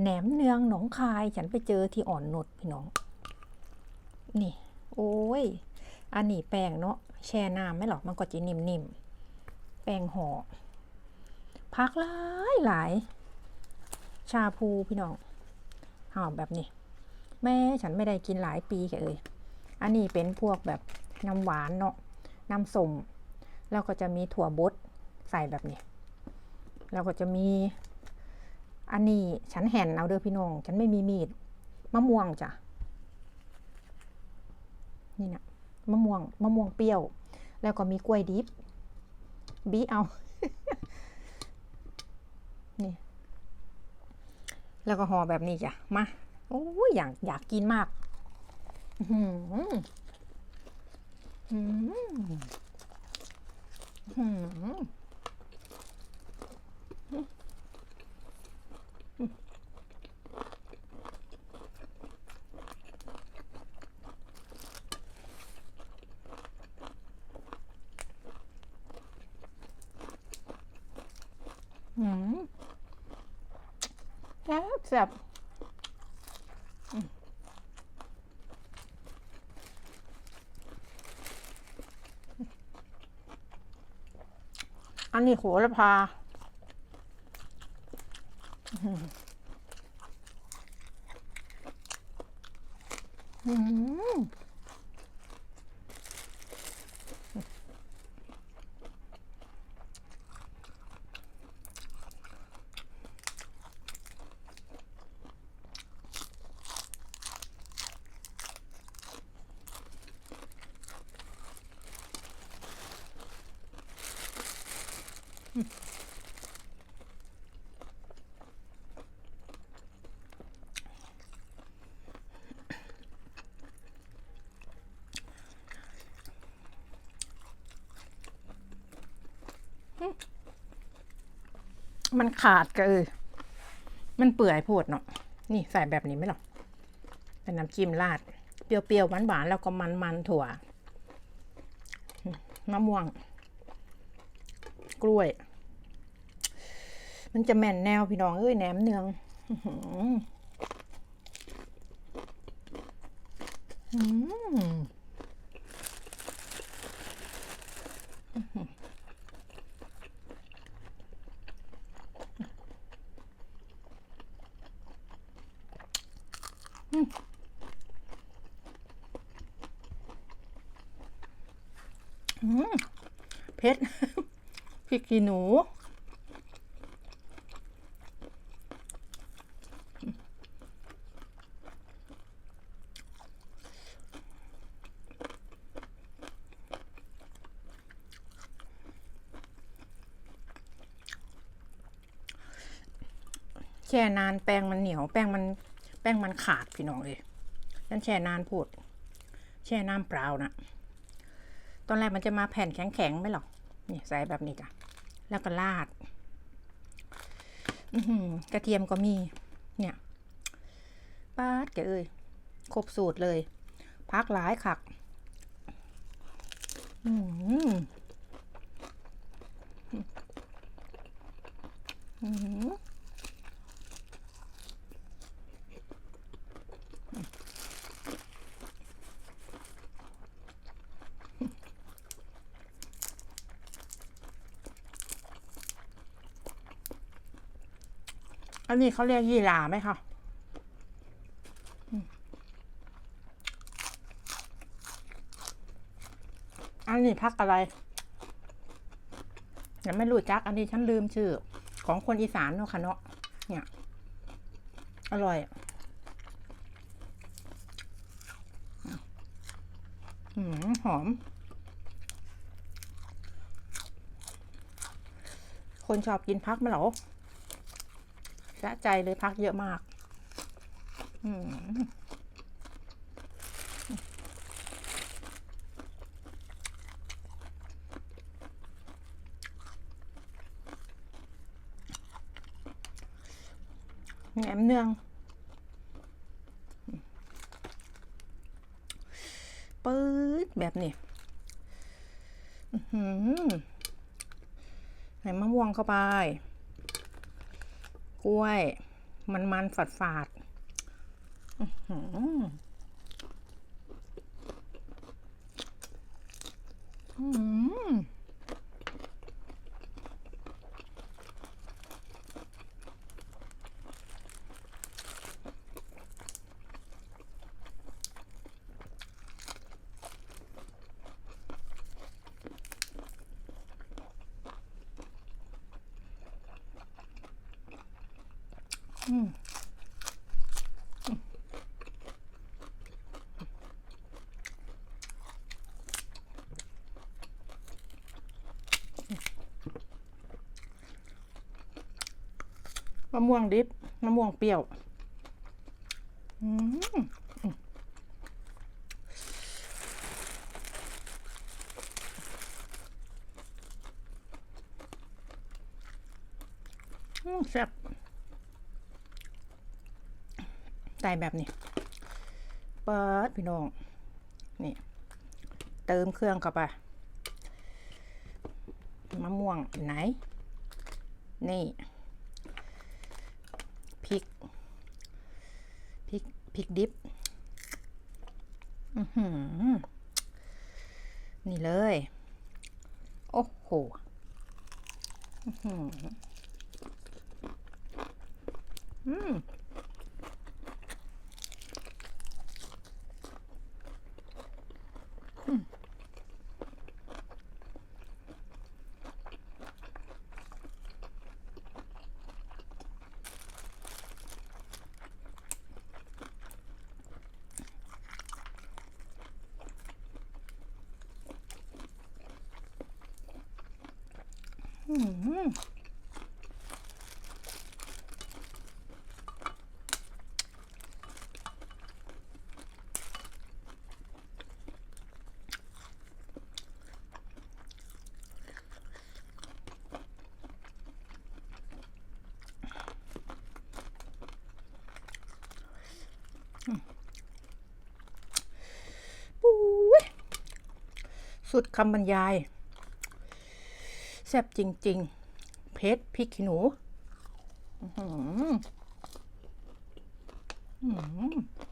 แหนมเนืองหนองคาย ฉันไปเจอที่อ่อนนุชพี่น้อง นี่ โอ้ย อันนี้แป้งเนาะแช่น้ำไม่หรอกมันก็จะนิ่มๆ แป้งห่อพักหลายหลาย ชาพูพี่น้องห่อแบบนี้ แม่ฉันไม่ได้กินหลายปีแกเอ่ยอันนี้เป็นพวกแบบน้ำหวานเนาะน้ำส้มแล้วก็จะมีถั่วบดใส่แบบนี้ แล้วก็จะมี อันนี้ฉันแห่นเอาเด้อพี่น้อง ฉันไม่มีมีด มะม่วงจ้ะ นี่นะมะม่วง มะม่วงเปรี้ยว แล้วก็มีกล้วยดิบ บีเอา นี่ แล้วก็ห่อแบบนี้จ้ะ มา โอ้ยอยากอยากกินมาก อื้อหืออื้อหืออื้อหืออืม แซ่บแซ่บอันนี้โหระพาอืม มันขาดก็เออ มันเปื่อยโพดเนาะ นี่ใส่แบบนี้ไหมหรอเป็นน้ำจิ้มราด เปรี้ยวๆหวานๆแล้วก็มันๆถั่วมะม่วง กล้วย มันจะแม่นแนวพี่น้องเอ้ยแหนมเนืองอืมเผ็ด ริกขี้หนู แช่นานแป้งมันเหนียว แป้งมัน แป้งมันขาดพี่น้องเลยฉันแช่นานพูด แช่น้ำเปล่านะตอนแรกมันจะมาแผ่นแข็งๆไหมหรอก นี่ใส่แบบนี้จ้ะ แล้วก็ราดกระเทียมก็มี เนี่ยป้าดแกเอ้ยครบสูตรเลย พักหลายคักอืม อันนี้เขาเรียกยีราไหมคะอันนี้พักอะไรยังไม่รู้จัก อันนี้ฉันลืมชื่อ ของคนอีสานเนาะค่ะเนาะ เนี่ย อร่อยอืมหอม คนชอบกินพักไหมเหรอ สะใจเลยพักเยอะมาก อืมแหนมเนืองปื๊ดแบบนี้ใส่มะม่วงเข้าไป กล้วย มันมันฝาดฝาดอืม มะม่วงดิบมะม่วงเปรี้ยว อืมอืมแซ่บ ใส่แบบนี้เปิดพี่น้อง นี่ เติมเครื่องเข้าไปมะม่วงไหน นี่พริกพริกพริกดิบอือหือนี่เลย โอ้โหอือหืออืม สุดคำบรรยาย แซ่บจริง ๆ เพชรพริกขี้หนูอื้อหืออื้อหือ